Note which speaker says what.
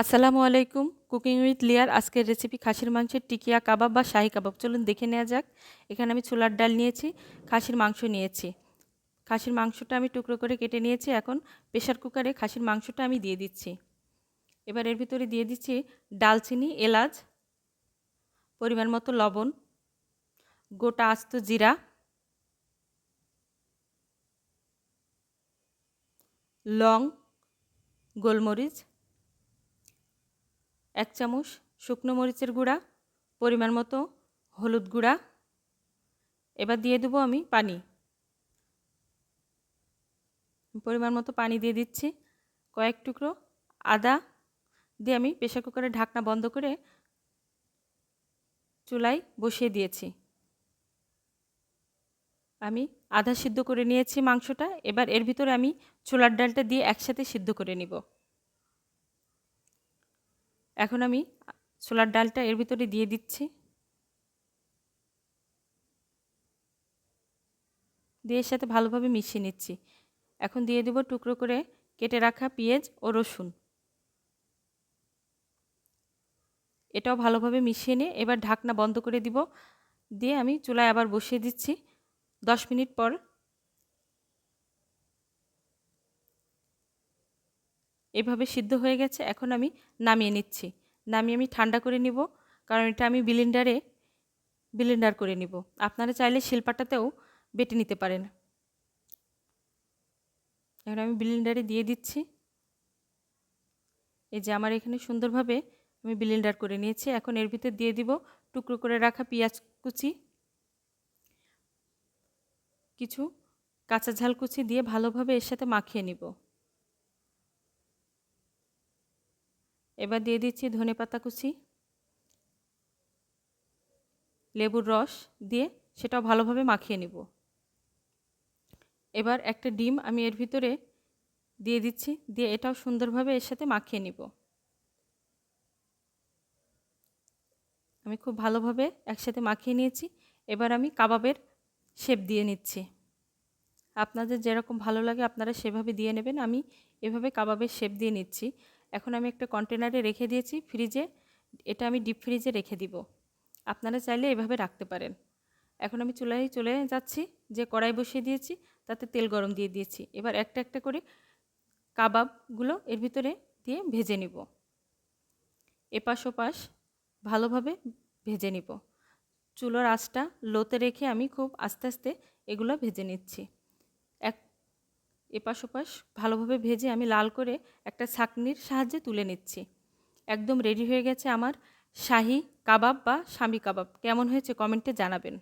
Speaker 1: আসসালামু আলাইকুম cooking with লিয়ার আজকের রেসিপি খাসির মাংসের টিকিয়া কাবাব বা শাহি কাবাব। চলুন দেখে নেওয়া যাক। এখানে আমি ছোলার ডাল নিয়েছি, খাসির মাংস নিয়েছি। খাসির মাংসটা আমি টুকরো করে কেটে নিয়েছি, এখন প্রেশার কুকারে খাসির মাংসটা আমি দিয়ে দিচ্ছি। এবার এর ভিতরে দিয়ে দিচ্ছি ডালচিনি, এলাচ, পরিমাণ মতো লবণ, গোটা আস্ত জিরা, লং, গোলমরিচ এক চামচ শুকনো মরিচের গুঁড়া, পরিমাণ মতো হলুদ গুঁড়া। এবার দিয়ে দেবো আমি পানি। পরিমাণ মতো পানি দিয়ে দিচ্ছি। কয়েক টুকরো আদা দিয়ে আমি প্রেশার কুকারের ঢাকনা বন্ধ করে চুলায় বসিয়ে দিয়েছি। আমি আধা সিদ্ধ করে নিয়েছি মাংসটা। এবার এর ভিতরে আমি ছোলার ডালটা দিয়ে একসাথে সিদ্ধ করে নিব। এখন আমি ছোলার ডালটা এর ভিতরে দিয়ে দিচ্ছি। দিয়ে সাথে ভালোভাবে মিশিয়ে নিচ্ছি। এখন দিয়ে দেব টুকরো করে কেটে রাখা পেঁয়াজ ও রসুন। এটাও ভালোভাবে মিশিয়ে নিয়ে এবার ঢাকনা বন্ধ করে দিব। দিয়ে আমি চুলায় আবার বসিয়ে দিচ্ছি। দশ মিনিট পর এভাবে সিদ্ধ হয়ে গেছে, এখন আমি নামিয়ে নিচ্ছি। নামিয়ে আমি ঠান্ডা করে নিব, কারণ এটা আমি বিলিন্ডারে, বিলিন্ডার করে নিব। আপনারা চাইলে শিল্পাটাতেও বেটে নিতে পারেন। এখন আমি বিলিন্ডারে দিয়ে দিচ্ছি। এই যে আমার এখানে সুন্দরভাবে আমি বিলিন্ডার করে নিয়েছি। এখন এর ভিতর দিয়ে দিব টুকরো করে রাখা পেঁয়াজ কুচি। কিছু কাঁচা ঝাল কুচি দিয়ে ভালোভাবে এর সাথে মাখিয়ে নিব। এবার দিয়ে দিচ্ছি ধনে পাতা কুচি, লেবুর রস দিয়ে সেটাও ভালোভাবে মাখিয়ে নিব। এবার একটা ডিম আমি এর ভিতরে দিয়ে দিচ্ছি, দিয়ে এটাও সুন্দরভাবে এর সাথে মাখিয়ে নিব। আমি খুব ভালোভাবে একসাথে মাখিয়ে নিয়েছি, এবার আমি কাবাবের শেপ দিয়ে নিচ্ছি। আপনাদের যেরকম ভালো লাগে আপনারা সেভাবে দিয়ে নেবেন, আমি এভাবে কাবাবের শেপ দিয়ে নিচ্ছি। এখন আমি একটা কন্টেনারে রেখে দিয়েছি ফ্রিজে এটা আমি ডিপ ফ্রিজে রেখে দিব। আপনারা চাইলে এভাবে রাখতে পারেন। এখন আমি চুলায় চলে যাচ্ছি, যে কড়াই বসিয়ে দিয়েছি, তাতে তেল গরম দিয়ে দিয়েছি। এবার একটা একটা করে কাবাবগুলো এর ভিতরে দিয়ে ভেজে নিব। এপাশ ওপাশ ভালোভাবে ভেজে নিব। চুলোর আঁচটা লোতে রেখে আমি খুব আস্তে আস্তে এগুলো ভেজে নিচ্ছি। এপাশ ওপাশ ভালোভাবে ভেজে আমি লাল করে একটা ছাকনির সাহায্যে তুলে নিচ্ছি। একদম রেডি হয়ে গেছে আমার শাহি কাবাব বা স্বামী কাবাব। কেমন হয়েছে কমেন্টে জানাবেন।